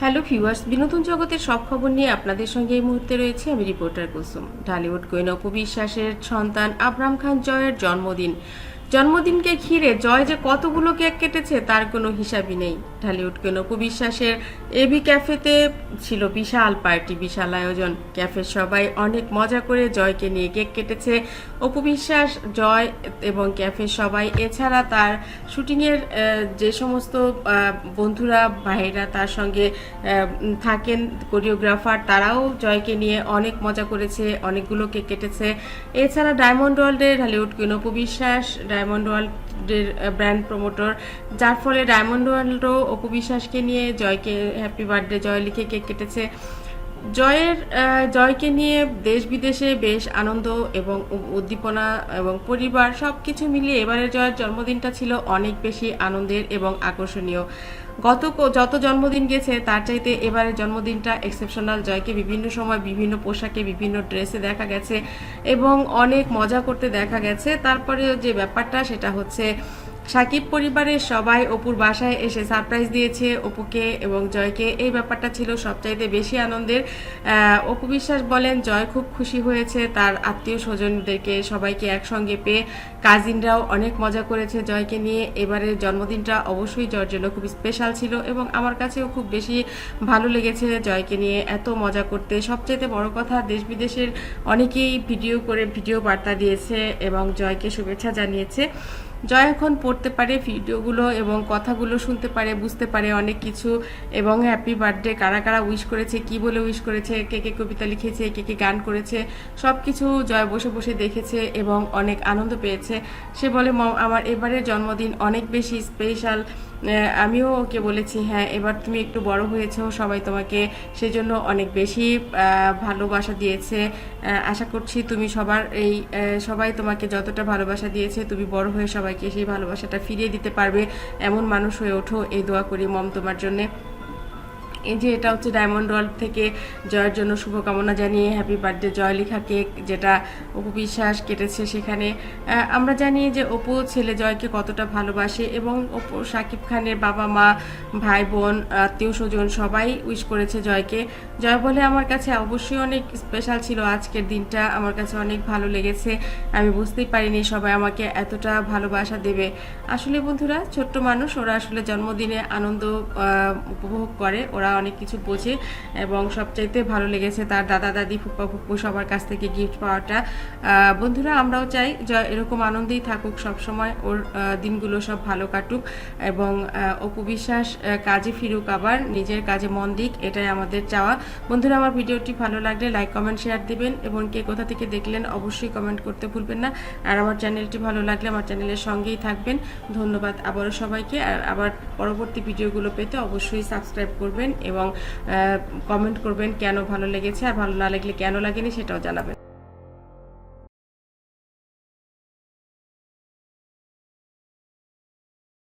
Hello viewers, বিনোদন জগতের সব খবর নিয়ে আপনাদের সঙ্গে এই মুহূর্তে রয়েছে আমি রিপোর্টার কুসুম। ঢালিউড কুইন অপু বিশ্বাসের সন্তান আবরাম খান জয়ের জন্মদিন। জন্মদিনকে ঘিরে জয় যে কতগুলো কেক কেটেছে, তার কোনো হিসাবই নেই। ঢালিউড অপু বিশ্বাসের এবি ক্যাফেতে ছিল বিশাল পার্টি, বিশাল আয়োজন। ক্যাফের সবাই অনেক মজা করে জয়কে নিয়ে কেক কেটেছে। অপু বিশ্বাস, জয় এবং ক্যাফের সবাই, এছাড়া তার শুটিংয়ের যে সমস্ত বন্ধুরা ভাইরা তার সঙ্গে থাকেন কোরিওগ্রাফার, তারাও জয়কে নিয়ে অনেক মজা করেছে, অনেকগুলো কেক কেটেছে। এছাড়া ডায়মন্ড ওয়ার্ল্ডের ঢালিউড কুইন অপু বিশ্বাস ডায়মন্ড ওয়ার্ল্ডের ব্র্যান্ড প্রমোটর যার ফলে ডায়মন্ড ওয়ার্ল্ডও অপু বিশ্বাসকে নিয়ে জয়কে হ্যাপি বার্থডে জয় লিখে কেক কেটেছে। জয়ের জয়কে নিয়ে দেশ বিদেশে বেশ আনন্দ এবং উদ্দীপনা এবং পরিবার সব কিছু মিলিয়ে এবারের জয়ের জন্মদিনটা ছিল অনেক বেশি আনন্দের এবং আকর্ষণীয়। গত যত জন্মদিন গেছে, তার চাইতে এবারের জন্মদিনটা এক্সেপশনাল জয়কে বিভিন্ন সময় বিভিন্ন পোশাকে, বিভিন্ন ড্রেসে দেখা গেছে এবং অনেক মজা করতে দেখা গেছে। তারপরে যে ব্যাপারটা, সেটা হচ্ছে সাকিব পরিবারের সবাই অপুর বাসায় এসে সারপ্রাইজ দিয়েছে অপুকে এবং জয়কে। এই ব্যাপারটা ছিল সবচাইতে বেশি আনন্দের। অপু বিশ্বাস বলেন, জয় খুব খুশি হয়েছে। তার আত্মীয় স্বজনদেরকে সবাইকে একসঙ্গে পেয়ে কাজিনরাও অনেক মজা করেছে জয়কে নিয়ে। এবারের জন্মদিনটা অবশ্যই জয়ের জন্য খুব স্পেশাল ছিল এবং আমার কাছেও খুব বেশি ভালো লেগেছে জয়কে নিয়ে এত মজা করতে। সবচাইতে বড় কথা, দেশ বিদেশের অনেকেই ভিডিও করে ভিডিও বার্তা দিয়েছে এবং জয়কে শুভেচ্ছা জানিয়েছে। জয় এখন পড়তে পারে ভিডিওগুলো এবং কথাগুলো শুনতে পারে বুঝতে পারে অনেক কিছু এবং হ্যাপি বার্থডে কারা কারা উইশ করেছে কি বলে উইশ করেছে কে কে কবিতা লিখেছে কে কে গান করেছে সব কিছু জয় বসে বসে দেখেছে এবং অনেক আনন্দ পেয়েছে। সে বলে "মম, আমার এবারের জন্মদিন অনেক বেশি স্পেশাল আমিও ওকে বলেছি হ্যাঁ এবার তুমি একটু বড় হয়েছ, সবাই তোমাকে সেজন্য অনেক বেশি ভালোবাসা দিয়েছে। আশা করছি তুমি সবার এই সবাই তোমাকে যতটা ভালোবাসা দিয়েছে, তুমি বড় হয়ে সবাইকে সেই ভালোবাসাটা ফিরিয়ে দিতে পারবে। এমন মানুষ হয়ে ওঠো, এই দোয়া করি মম তোমার জন্যে। এই যে এটা হচ্ছে ডায়মন্ড ওয়ার্ল্ড থেকে জয়ের জন্য শুভকামনা জানিয়ে হ্যাপি বার্থডে জয় লেখা কেক যেটা অপু বিশ্বাস কেটেছে সেখানে। আমরা জানি যে অপু ছেলে জয়কে কতটা ভালোবাসে এবং অপু শাকিব খানের বাবা মা, ভাই বোন, আত্মীয় স্বজন সবাই উইশ করেছে জয়কে। জয় বলে আমার কাছে অবশ্যই অনেক স্পেশাল ছিল আজকের দিনটা। আমার কাছে অনেক ভালো লেগেছে। আমি বুঝতেই পারিনি সবাই আমাকে এতটা ভালোবাসা দেবে। আসলে বন্ধুরা, ছোট্ট মানুষ, ওরা আসলে জন্মদিনে আনন্দ উপভোগ করে। ওরা অনেক কিছু বোঝে এবং সবচাইতে ভালো লেগেছে তার দাদা দাদি ফুপ্পা ফুপ্পু সবার কাছ থেকে গিফট পাওয়াটা। বন্ধুরা, আমরাও চাই যে, এরকম আনন্দেই থাকুক সব সময় ওর দিনগুলো সব ভালো কাটুক এবং অপু বিশ্বাস কাজে ফিরুক আবার, নিজের কাজে মন দিক, এটাই আমাদের চাওয়া। বন্ধুরা, আমার ভিডিওটি ভালো লাগলে লাইক কমেন্ট শেয়ার দিবেন এবং কে কোথা থেকে দেখলেন অবশ্যই কমেন্ট করতে ভুলবেন না। আর আমার চ্যানেলটি ভালো লাগলে আমার চ্যানেলের সঙ্গেই থাকবেন। ধন্যবাদ আবারও সবাইকে। আর আবার পরবর্তী ভিডিওগুলো পেতে অবশ্যই সাবস্ক্রাইব করবেন এবং কমেন্ট করবেন কেন ভালো লেগেছে আর ভালো না লাগলে কেন লাগেনি সেটাও জানাবেন।